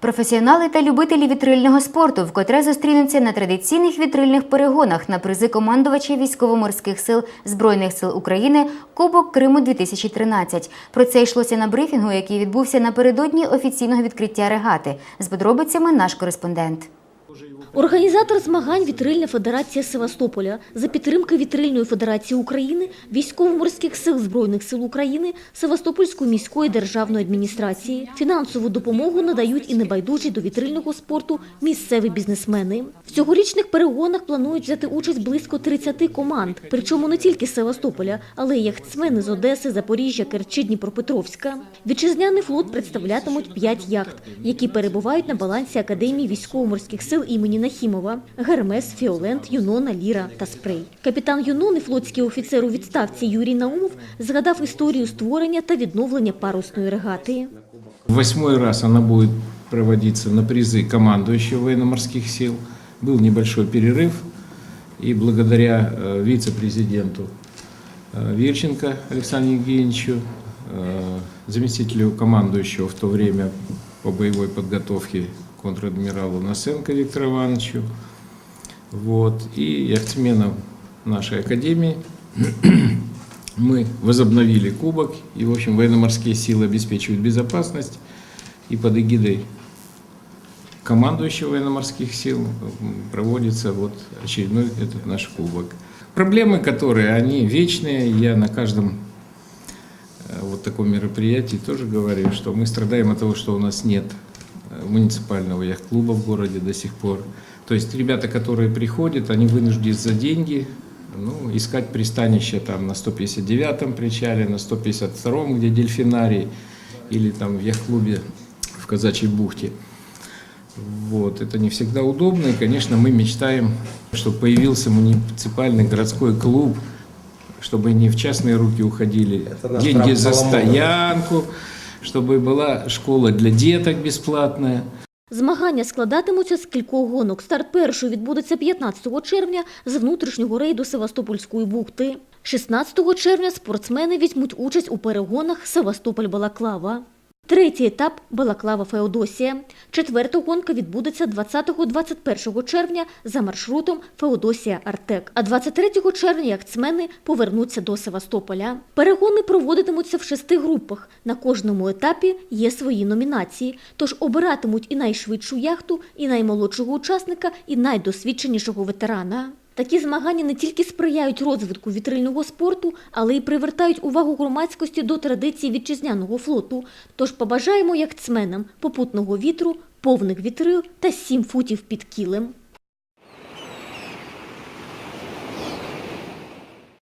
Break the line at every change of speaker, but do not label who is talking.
Професіонали та любителі вітрильного спорту вкотре зустрінуться на традиційних вітрильних перегонах на призи командувача військово-морських сил Збройних сил України Кубок Криму 2013. Про це йшлося на брифінгу, який відбувся напередодні офіційного відкриття регати. З подробицями наш кореспондент.
Організатор змагань Вітрильна Федерація Севастополя за підтримки Вітрильної Федерації України, Військово-морських сил Збройних сил України, Севастопольської міської державної адміністрації. Фінансову допомогу надають і небайдужі до вітрильного спорту місцеві бізнесмени. В цьогорічних перегонах планують взяти участь близько 30 команд, причому не тільки Севастополя, але й яхтсмени з Одеси, Запоріжжя, Керчі, Дніпропетровська. Вітчизняний флот представлятимуть 5 яхт, які перебувають на балансі Академії військово-морських сил імені Нахімова – Гермес, Фіолент, Юнона, Ліра та Спрей. Капітан Юнони, флотський офіцер у відставці Юрій Наумов, згадав історію створення та відновлення парусної регати.
Восьмой раз она будет проводиться на призы командующего военно-морских сил. Был небольшой перерыв, и благодаря э, вице-президенту э, Вирченко Александру Евгеньевичу, э, заместителю командующего в то время по боевой подготовке контр-адмиралу Насенко Виктору Ивановичу, вот, и яхтсменам нашей академии, мы возобновили кубок, и, в общем, военно-морские силы обеспечивают безопасность, и под эгидой командующего военно-морских сил проводится вот очередной этот наш кубок. Проблемы, которые, они вечные, я на каждом вот таком мероприятии тоже говорю, что мы страдаем от того, что у нас нет э, муниципального яхт-клуба в городе до сих пор. То есть ребята, которые приходят, они вынуждены за деньги ну, искать пристанище там на 159-м причале, на 152-м, где дельфинарий, или там в яхт-клубе в Казачьей бухте. Вот, это не всегда удобно, и, конечно, мы мечтаем, чтобы появился муниципальный городской клуб, чтобы не в частные руки уходили
Это наш
деньги
Трам
за
Соломонов.
стоянку, чтобы была школа для деток бесплатная.
Змагання складатимуться з кількох гонок. Старт першої відбудеться 15 червня з внутрішнього рейду Севастопольської бухти. 16 червня спортсмени візьмуть участь у перегонах Севастополь-Балаклава. Третій етап – Балаклава-Феодосія. Четверта гонка відбудеться 20-21 червня за маршрутом Феодосія-Артек. А 23 червня яхтсмени повернуться до Севастополя. Перегони проводитимуться в шести групах. На кожному етапі є свої номінації, тож обиратимуть і найшвидшу яхту, і наймолодшого учасника, і найдосвідченішого ветерана. Такі змагання не тільки сприяють розвитку вітрильного спорту, але й привертають увагу громадськості до традицій вітчизняного флоту. Тож побажаємо як цменам попутного вітру, повних вітрил та сім футів під кілем.